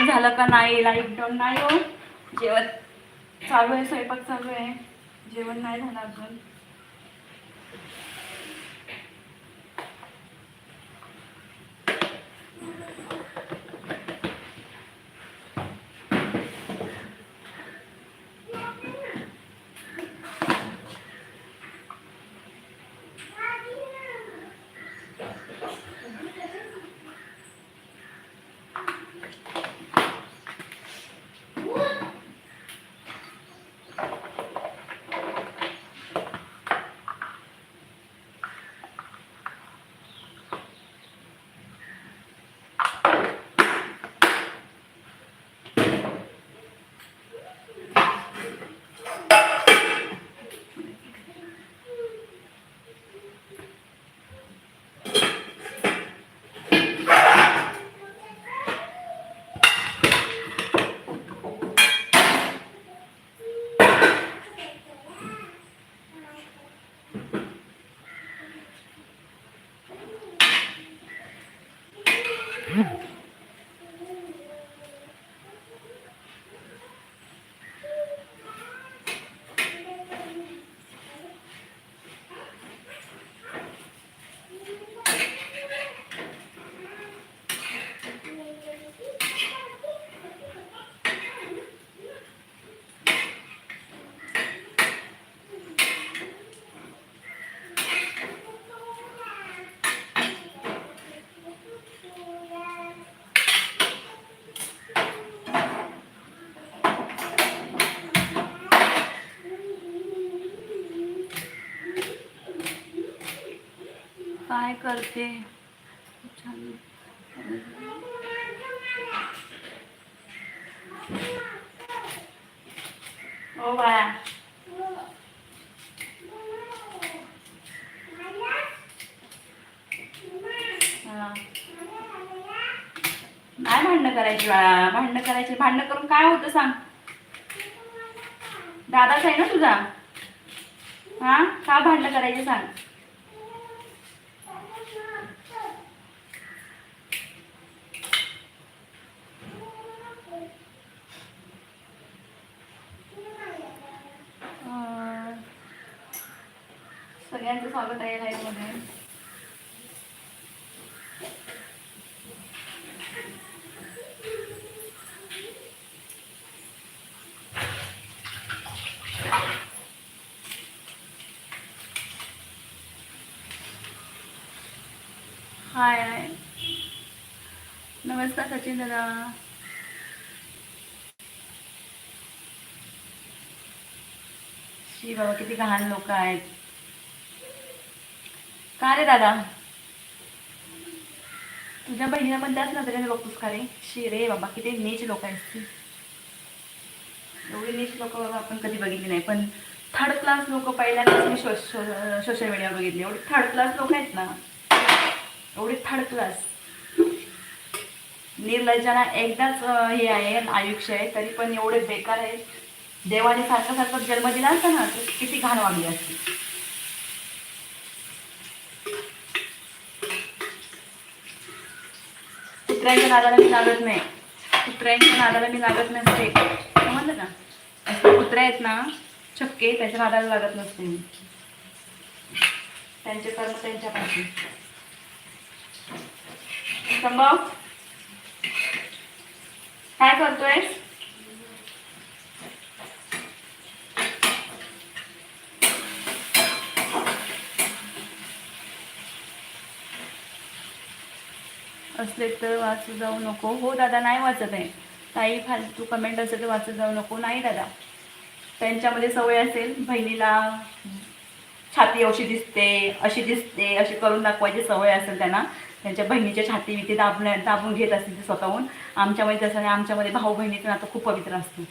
जेवण झालं का नाही लाइट डाऊन नाही हो जेवण चालू आहे स्वयंपाक चालू आहे. जेवण नाही झालं अजून. काय करते? हो ओ बाळा. नाही भांडणं करायची बाळा? भांडणं करायची. भांडणं करून काय होतं सांग? दादाच आहे ना तुझा? हा? का भांडणं करायचे सांग? सगळ्यांचं स्वागत आहे लाईव्हमध्ये हाय हाय नमस्कार सचिन दादा शी बाबा किती घाण लोक आहेत का रे दादा? तुझ्या बहिणीला पण त्याच नजरेने बघतोस का रे? शी रे बाबा किती नीच लोक आहेत ती. एवढी नीच लोक बाबा आपण कधी बघितली नाही पण थर्ड क्लास लोक पहिल्यांदाच मी शो सोशल मीडियावर बघितली. एवढी थर्ड क्लास लोक आहेत ना. एवढी थर्ड क्लास निर्लज्जाला एकदाच हे आहे आयुष्य आहे तरी पण एवढे बेकार आहे देवाने सारखं सारखं जन्म दिला असता ना तर किती घाण वागली असते. कुत्र्यांच्या नादाला मी लागत नाही. कुत्र्यांच्या नादाला मी लागत नसते. समजलं का? कुत्रे आहेत ना छक्के त्याच्या नादाला लागत नसते मी. त्यांचे कर्म त्यांच्यापासून संभव? काय करतोय असले तर वाचू जाऊ नको. हो दादा नाही वाचत आहे. काही फालतू कमेंट असेल तर वाचत जाऊ नको. नाही दादा. त्यांच्यामध्ये सवय असेल बहिणीला छाती अशी दिसते अशी दिसते अशी करून दाखवायची सवय असेल त्यांना त्यांच्या बहिणीच्या छाती विती दाबण्या दाबून घेत असतील ते स्वतःहून. आमच्यामध्ये तसं नाही. आमच्यामध्ये भाऊ बहिणीचं नातं खूप पवित्र असतं.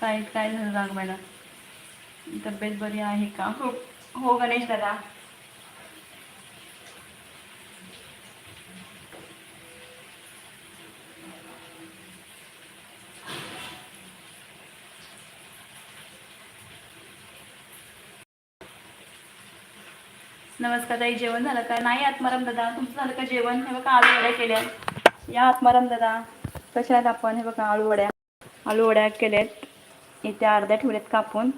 काय काय झालं मॅडम तब्येत बरी आहे का? हो. हो गणेश दादा. नमस्कार ताई जेवण झालं का? नाही आत्माराम दादा. तुमचं झालं का जेवण? हे बघा आलू वड्या केल्या. या आत्माराम दादा कशा आहेत आपण? हे बघा आळू वड्या. आलू वड्या केल्यात. इथे अर्ध्या ठेवल्यात कापून.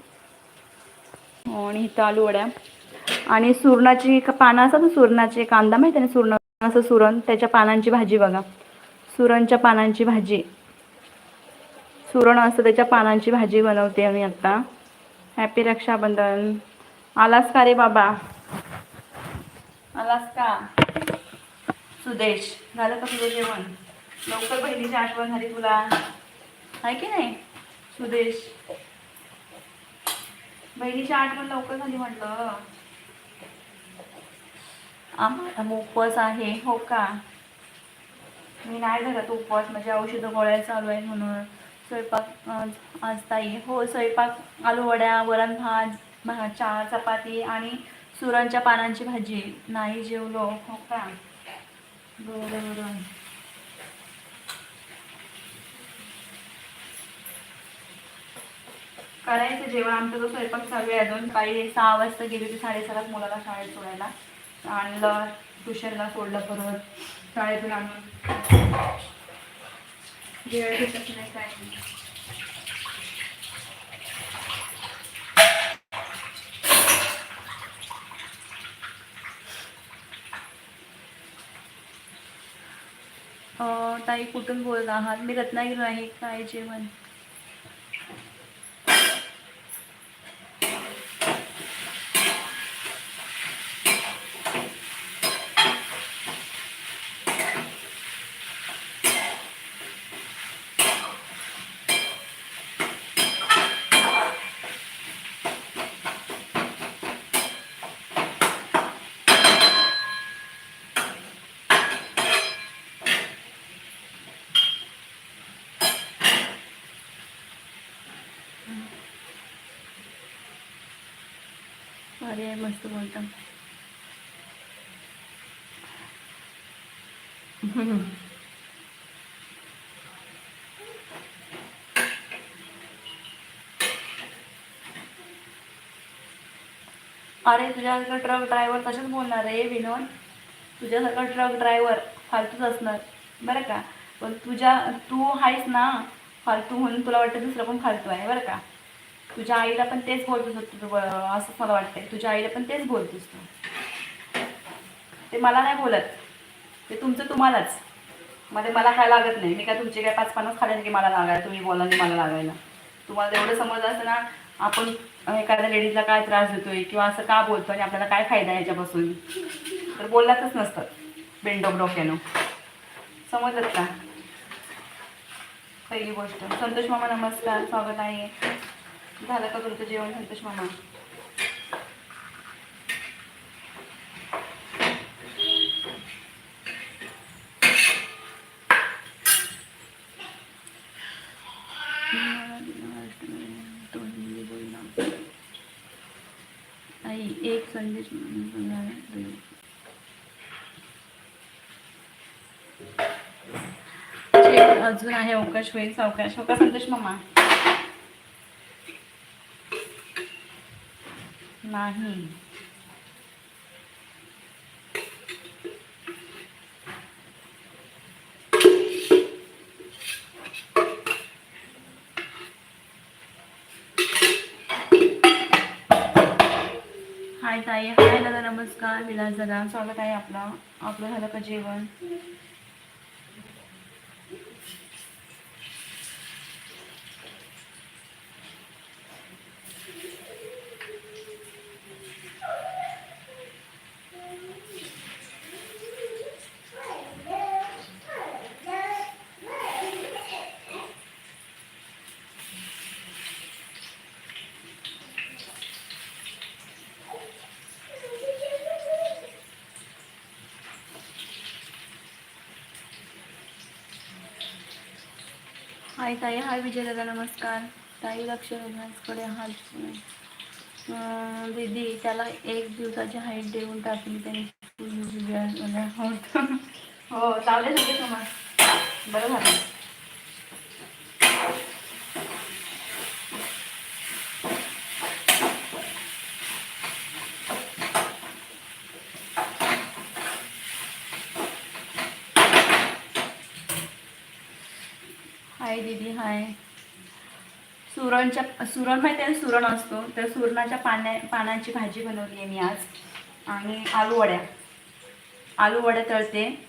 आणि इथं आलू वड्या. आणि सुरणाची पानं असतात ना सुरणाचे कांदा माहिती आहे ना सुरण असं सुरण त्याच्या पानांची भाजी बघा. सुरणच्या पानांची भाजी. सुरण असतं त्याच्या पानांची भाजी बनवते मी आत्ता हॅपी रक्षाबंधन. आलास का रे बाबा? आलास का सुदेश. झालं का तुझं जेवण? लवकर बहिणीची आठवण झाली तुला. आहे की नाही? सुदेश. बहिणीची आठवण लवकर झाली म्हटलं. आम्हाला मग उपवास आहे हो का? मी नाही धरत उपवास म्हणजे औषधं गोळ्या चालू आहे म्हणून. स्वयंपाक आज आज ताई. हो स्वयंपाक आलू वड्या वरण भात भा चहा चपाती आणि सुरणच्या पानांची भाजी. नाही जेवलो. हो का? बरं बरं. करायचं जेवण. आमचा जो स्वयंपाक चालू आहे अजून. काही सहा वाजता गेली होती साडेसहालाच मुलाला शाळेत सोडायला. आणलं ट्युशनला सोडलं परत. शाळेतून आणून. जेवायला नाही काय ताई कुठून बोलत आहात? मी रत्नागिरी आहे काय जेवण अरे मस्त बोलता. अरे तुझ्यासारखा ट्रक ड्रायव्हर तसंच बोलणार रे विनोद? तुझ्यासारखा ट्रक ड्रायव्हर फालतूच असणार बरं का? पण तुझ्या तू आहेस ना फालतू म्हणून तुला वाटतं दुसरं पण फालतू आहे बरं का? तुझ्या आईला पण तेच बोलतोस तू असंच असं मला वाटतंय. तुझ्या आईला पण तेच बोलतोस तू. ते मला नाही बोलत. ते तुमचं तुम्हालाच. मध्ये मला काय लागत नाही. मी काय तुमचे काय पाच पन्नास खाल्ले की मला लागायला? तुम्ही बोला आणि मला लागायला. तुम्हाला एवढं समज असतं ना आपण एखाद्या लेडीजला काय त्रास देतोय किंवा असं का बोलतो आणि आपल्याला काय फायदा आहे याच्यापासून? तर बोललातच नसतं बेंडोक डोक्यानं समजलं का? पहिली गोष्ट. संतोष मामा नमस्कार. स्वागत आहे. झालं का तुमचं जेवण संतोष मामा? आई एक संदेश अजून आहे अवकाश होईल सावकाश. हो का संतोष मामा? नाही. हाय ताई हाय दादा नमस्कार. विलास दादा स्वागत आहे आपला. आपलं झालं का जेवण? हाय ताई हाय विजय दादा नमस्कार. ताई लक्षकडे हात दीदी त्याला एक दिवसाची हाईट देऊन टाकली त्यांनी हो हो सगळे तुम्हाला. बरं झालं हाय सुरणच्या सुरण माहिती आहे सुरण असतो. तर सुरणाच्या पाण्या पानाची भाजी बनवली आहे मी आज. आणि आलू वड्या आलू वड्या तळते.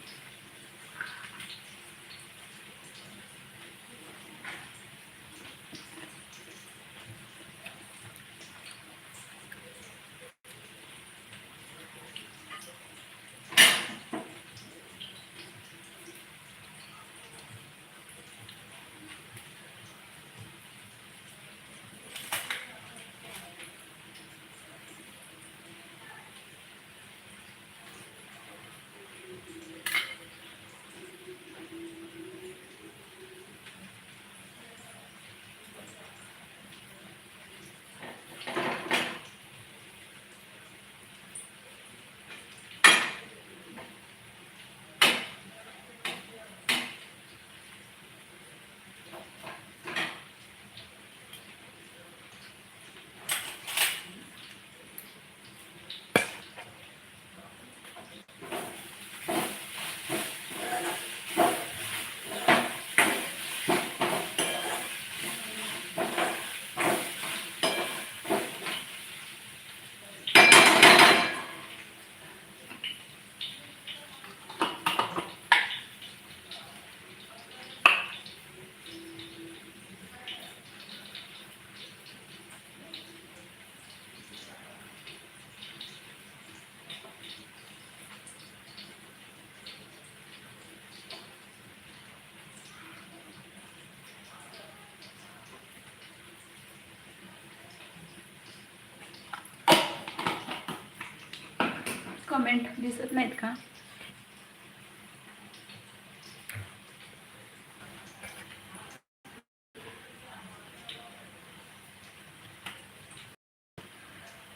कमेंट दिसत नाहीत का?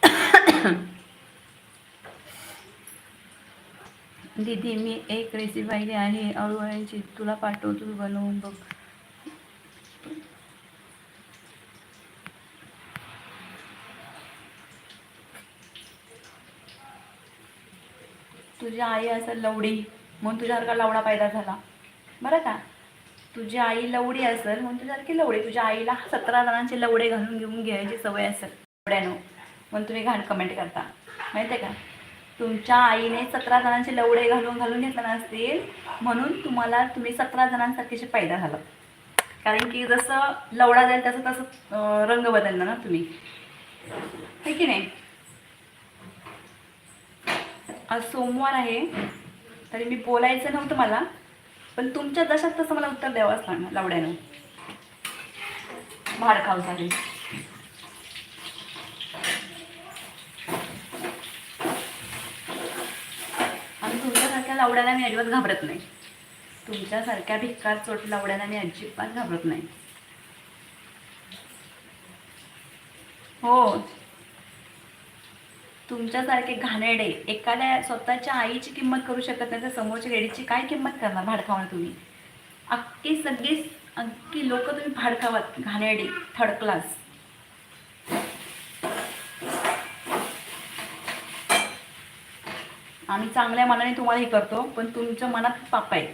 दीदी मी एक रेसिपी पाहिली आहे अळूवळ्यांची तुला पाठव तू बनवून बघ. तुझी आई असं लवडी म्हणून तुझ्यासारखा लवडा पैदा झाला. बरं का? तुझी आई लवडी असेल म्हणून तुझ्यासारखी लवडी तुझ्या आईला सतरा जणांचे लवडे घालून घेऊन घ्यायची सवय असेल लवड्यानं म्हणून तुम्ही घाण कमेंट करता. माहिती आहे का? तुमच्या आईने सतरा जणांचे लवडे घालून घालून घेतले नसतील म्हणून तुम्हाला तुम्ही सतरा जणांसारखेचे पैदा झाला. कारण की जसं लवडा जाईल तसं तसं रंग बदलणार ना तुम्ही. ठीक की नाही? आज सोमवार आहे. तरी मी बोलायचं नव्हतं मला पण तुमच्या दशात तसं मला उत्तर द्यावंच लागणार लावड्यानं झाले आणि तुमच्यासारख्या लावड्याला मी अजिबात घाबरत नाही. तुमच्यासारख्या भिक्कार चोट लावड्याला मी अजिबात घाबरत नाही. हो. तुमच्यासारखे घाणेरडे एखाद्या स्वतःच्या आईची किंमत करू शकत नाही तर समोरच्या लेडीची काय किंमत करणार भाडखावणं तुम्ही? अख्खी सगळी अख्खी लोक तुम्ही भाडखावात घाणेडे थर्ड क्लास आम्ही चांगल्या मनाने तुम्हाला हे करतो पण तुमच्या मनात पाप आहे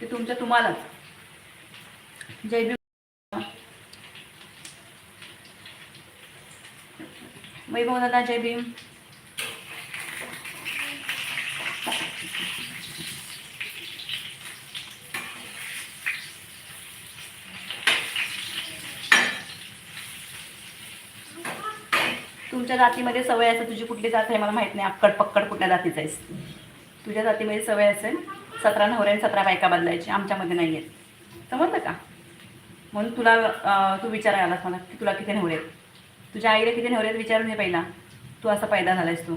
ते तुमच्या तुम्हालाच जय भीम. वैभव दादा जय भीम. तुमच्या जातीमध्ये सवय असेल तुझी कुठली जात आहे मला माहीत नाही. अक्कड पक्कड कुठल्या जातीचं आहेस? तुझ्या जातीमध्ये सवय असेल. सतरा नवऱ्याने सतरा बायका बदलायची आमच्यामध्ये नाही आहेत समजलं का? म्हणून तुला तू विचारायला आलास मला की तुला किती नवरे आहेत? तुझ्या आईला किती नवरे आहेत विचारून ये पहिला. तू असा पैदा झालायस तू.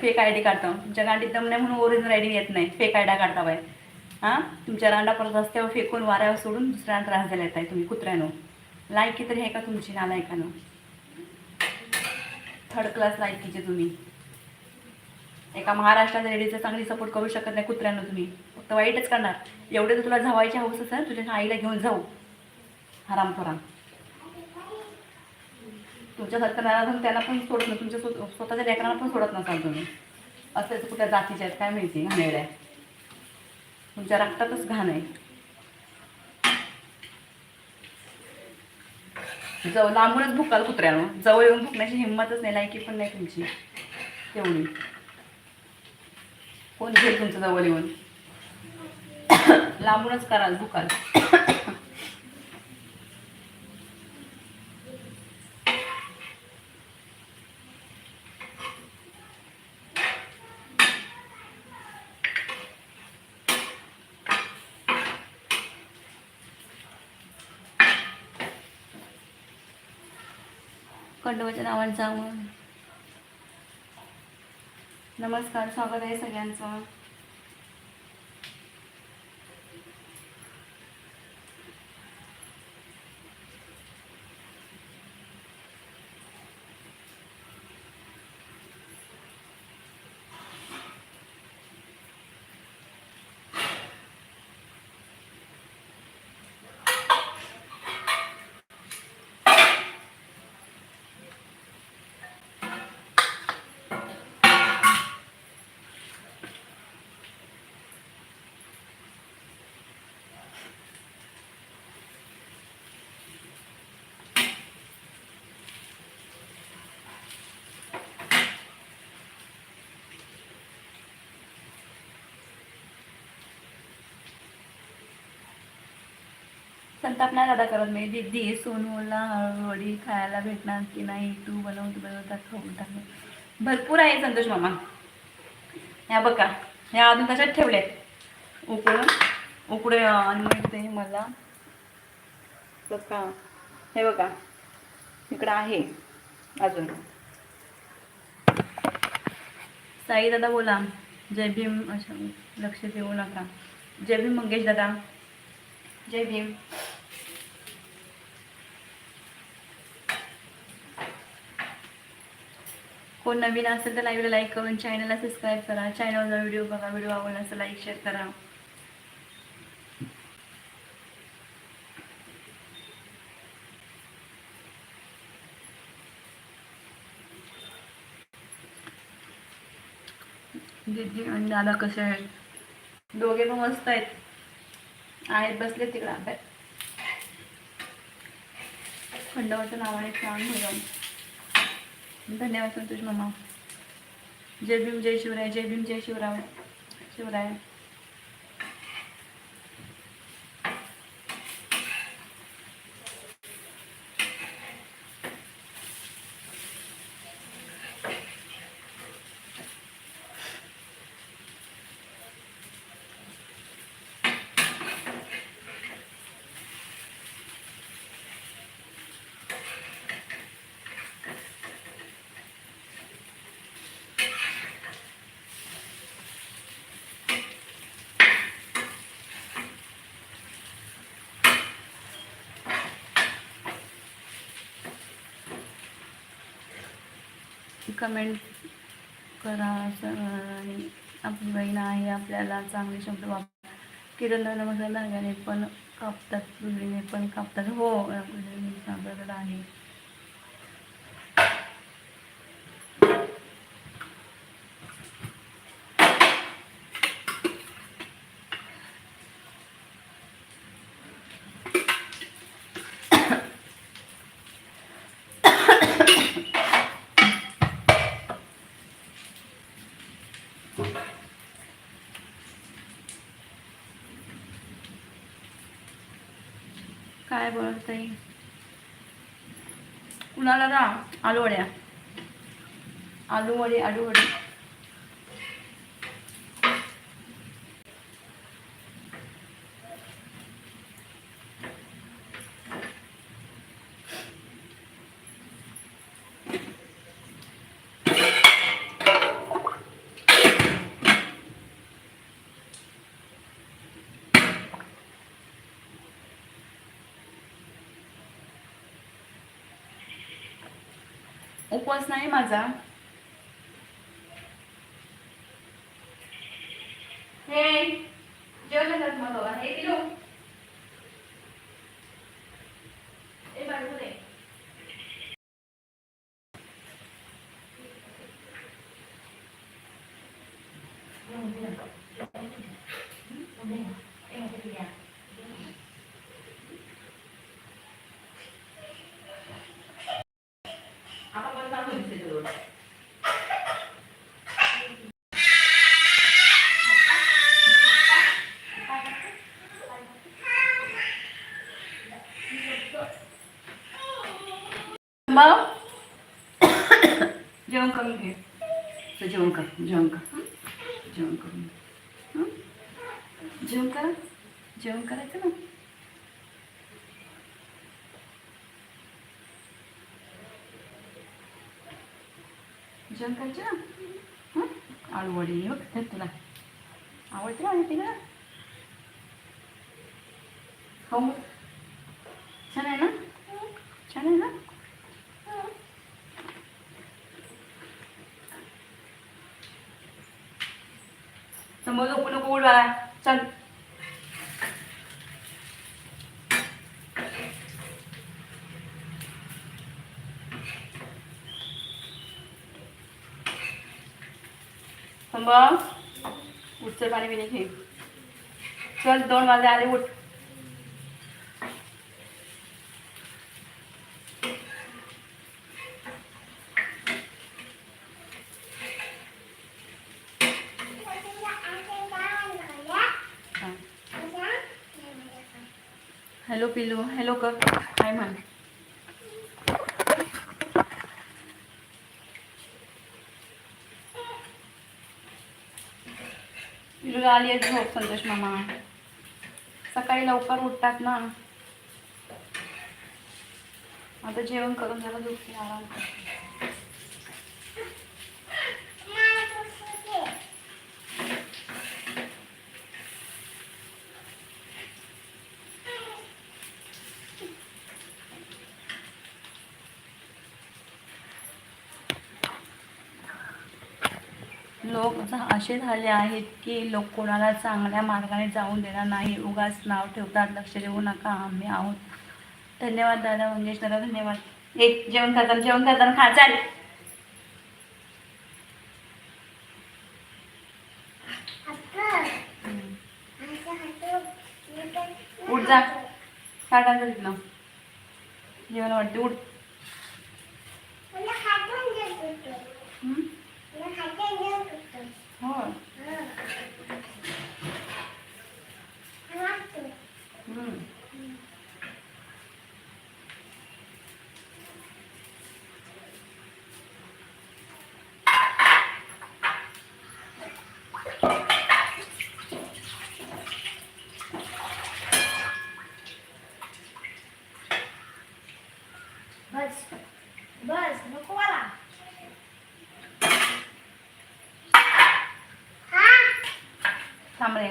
फेक आय डी काढतो. तुमच्या गांडीत दम नाही म्हणून ओरिजिनल आय डी येत नाही. फेक आयडा काढता बाय हां? तुमच्या रांडा परत रस्त्यावर फेकून वाऱ्यावर सोडून दुसऱ्यांना त्रास द्यायला येत आहे तुम्ही कुत्र्यानो. लायकी तरी आहे का तुमची नालायकानं थर्ड क्लास लायकीचे तुम्ही. एका महाराष्ट्राच्या लेडीजचा चांगली सपोर्ट करू शकत नाही कुत्र्यानं तुम्ही. फक्त वाईटच करणार. एवढे तर तुला झवायचे हौस असेल तुझ्या आईला घेऊन जाऊ. हरामखोरा तुमच्यासारखं नाही राहून त्याला पण सोडत नाही तुमच्या स्वतःच्या लेकरांना पण सोडत नसाल तुम्ही. असं कुठल्या जातीच्या आहेत काय माहिती घाणेरड्या तुमच्या रक्तातच घाण आहे. जवळ लांबूनच भुकाल कुत्र्यानं जवळ येऊन भुकण्याची हिंमतच नाही लायकी पण नाही तुमची. तेवढी कोण घेईल तुमचं जवळ येऊन? लांबूनच कराल दुकान. खंडोबाच्या नावाने सांगून नमस्कार स्वागत आहे सगळ्यांचं. संताप नाही दादा करत. मी दीदी सोनूला हळूहळी खायला भेटणार की नाही? तू बनव तू बनवता खाऊन टाक. भरपूर आहे संतोष मामा. ह्या बघा. ह्या अजून तशाच ठेवल्यात उकडून. उकडे आणि ते मला. बघा. हे बघा. इकडं आहे. अजून. साई दादा बोला. जय भीम अच्छा लक्ष देऊ नका. जय भीम मंगेश दादा. जय भीम. कोण नवीन असेल तर लाईव्हला लाईक करून चॅनलला सबस्क्राईब करा. चॅनलवर व्हिडिओ बघा व्हिडिओ आवडला असं लाईक शेअर करा. दीदी आणि दादा कसे आहेत? दोघे पण मस्त आहेत. आहेत बसले तिकडे अभ्यास नाव नावाने छान मुलं धन्यवाद संतोष मामा. जय भीम जय शिवराय जय भीम जय शिवराय शिवराय. कमेंट करा असं आणि आपली बहीण आहे आपल्याला चांगले शब्द वापर किरण नमस्कार धाग्याने पण कापतात दुरीने पण कापतात. हो आपल्याकडे आहे. काय बोलत ताई कुणाला ना आलू वड्या. आलू वडे आलू वडे. उपवास नाही माझा. हे जेवण जात मग बाबा हे किलो Yeah. मग? जेवण करून घे. तर जेवण कर जेवण कर. जेवण करून घे. जेवण करा. जेवण करायचं ना? जेवण करायचं ना? हं? आळू बघ ते तुला. आवडते ना आवडते का हो. मग. छान आहे ना छान आहे ना समोर झोपू नको उठ बाळा चल संभव उठ चल पाणी पिणे घे चल दोन वाजे आले उठ हा. हॅलो पिल्लू. हॅलो कर. हाय म्हण पिलूला आली आहे झोप संतोष मामा. सकाळी लवकर उठतात ना. आता जेवण करून जरा दुखी आराम लोक असे झाले आहेत की लोक कोणाला चांगल्या मार्गाने जाऊन देणार नाही. उगाच नाव ठेवतात लक्ष देऊ नका आम्ही आहोत. धन्यवाद दादा मंगेश दादा धन्यवाद. एक जेवण करताना जेवण करताना खा चाल. उठ जा. जेवण वाटते उठ. हं? हो हं. बस बस नको मला थांब रे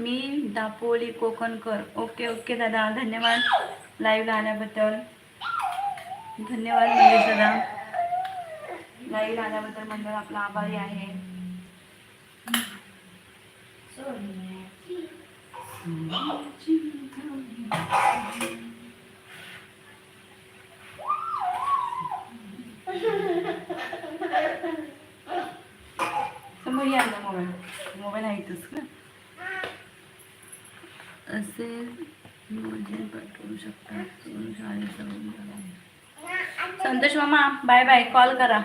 मी दापोली कोकणकर. ओके ओके दादा. धन्यवाद. लाईव्ह आल्याबद्दल. धन्यवाद मंगेश दादा लाईव्ह आल्याबद्दल मंडळ आपला आभारी आहे. समोर या ना मोबाईल मोबाईल आहे इथंच का असे नियोजन पाठवू शकता दोन शाळेत जाऊन बघा. संतोष मामा बाय बाय कॉल करा